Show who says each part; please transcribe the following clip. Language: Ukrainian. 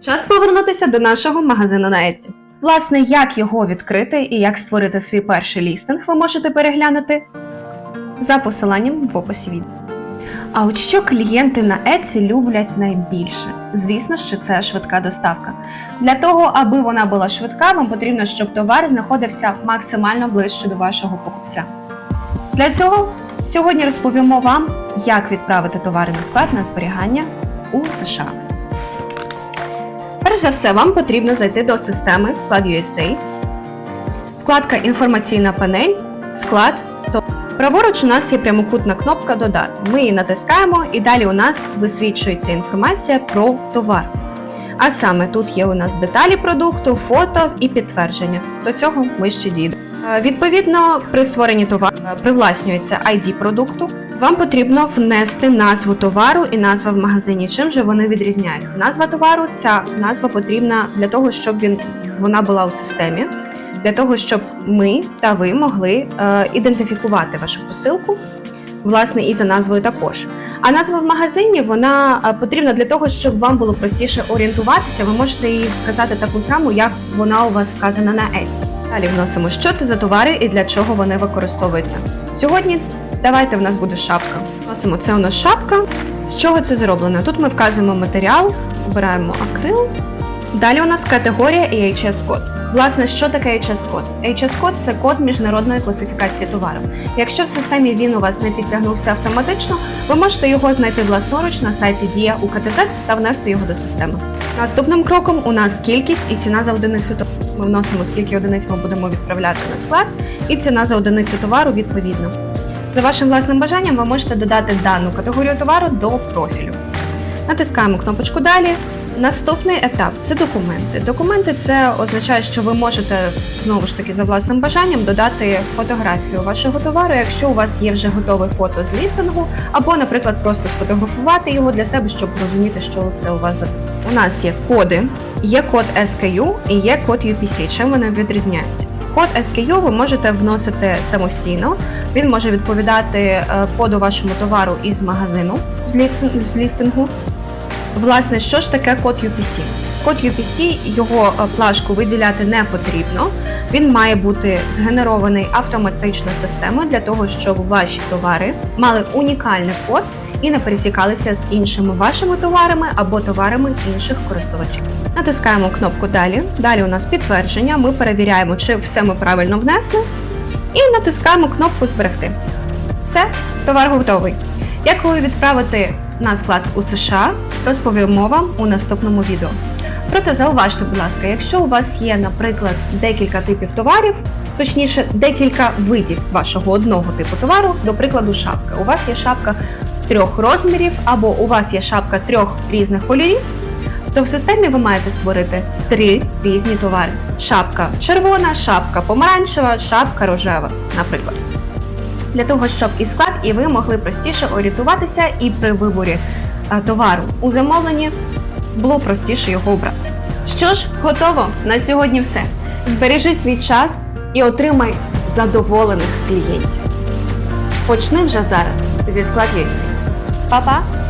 Speaker 1: Час повернутися до нашого магазину на Etsy. Власне, як його відкрити і як створити свій перший лістинг, ви можете переглянути за посиланням в описі відео. А от що клієнти на Etsy люблять найбільше? Звісно, що це швидка доставка. Для того, аби вона була швидка, вам потрібно, щоб товар знаходився максимально ближче до вашого покупця. Для цього сьогодні розповімо вам, як відправити товари на склад на зберігання у США. Перш за все, вам потрібно зайти до системи склад USA, вкладка Інформаційна панель, склад. Праворуч у нас є прямокутна кнопка Додати. Ми її натискаємо, і далі у нас висвічується інформація про товар. А саме тут є у нас деталі продукту, фото і підтвердження. До цього ми ще дійдемо. Е, Відповідно, при створенні товару привласнюється ID продукту. Вам потрібно внести назву товару і назва в магазині. Чим же вони відрізняються? Назва товару ця назва потрібна для того, щоб він вона була у системі, для того, щоб ми та ви могли е, ідентифікувати вашу посилку, власне, і за назвою також. А назва в магазині вона е, потрібна для того, щоб вам було простіше орієнтуватися. Ви можете її вказати таку саму, як вона у вас вказана на Etsy. Далі вносимо, що це за товари і для чого вони використовуються. Сьогодні давайте в нас буде шапка. Вносимо це у нас шапка. З чого це зроблено? Тут ми вказуємо матеріал, обираємо акрил. Далі у нас категорія і HS-код. Власне, що таке HS-код? HS-код – це код міжнародної класифікації товару. Якщо в системі він у вас не підтягнувся автоматично, ви можете його знайти власноруч на сайті Дія УКТЗ та внести його до системи. Наступним кроком у нас кількість і ціна за одиницю товару. Ми вносимо, скільки одиниць ми будемо відправляти на склад, і ціна за одиницю товару відповідно. За вашим власним бажанням ви можете додати дану категорію товару до профілю. Натискаємо кнопочку Далі. Наступний етап це документи. Документи це означає, що ви можете знову ж таки за власним бажанням додати фотографію вашого товару, якщо у вас є вже готове фото з лістингу, або, наприклад, просто сфотографувати його для себе, щоб розуміти, що це у вас у нас є коди, є код SKU і є код UPC. Чим вони відрізняються? Код SKU ви можете вносити самостійно. Він може відповідати е, коду вашому товару із магазину з лістингу. Власне, що ж таке код UPC? Код UPC, його е, плашку виділяти не потрібно. Він має бути згенерований автоматично системою для того, щоб ваші товари мали унікальний код і не пересікалися з іншими вашими товарами або товарами інших користувачів. Натискаємо кнопку Далі. Далі у нас підтвердження. Ми перевіряємо, чи все ми правильно внесли. І натискаємо кнопку Зберегти. Все, товар готовий. Як його відправити на склад у США, розповімо вам у наступному відео. Проте зауважте, будь ласка, якщо у вас є, наприклад, декілька типів товарів, точніше, декілька видів вашого одного типу товару, до прикладу, шапка. У вас є шапка трьох розмірів, або у вас є шапка трьох різних кольорів, то в системі ви маєте створити три різні товари: шапка червона, шапка помаранчева, шапка рожева, наприклад для того, щоб і склад, і ви могли простіше орієнтуватися, і при виборі е, товару у замовленні було простіше його обрати. Що ж, готово на сьогодні все. Збережи свій час і отримай задоволених клієнтів. Почни вже зараз зі склад. Па-па!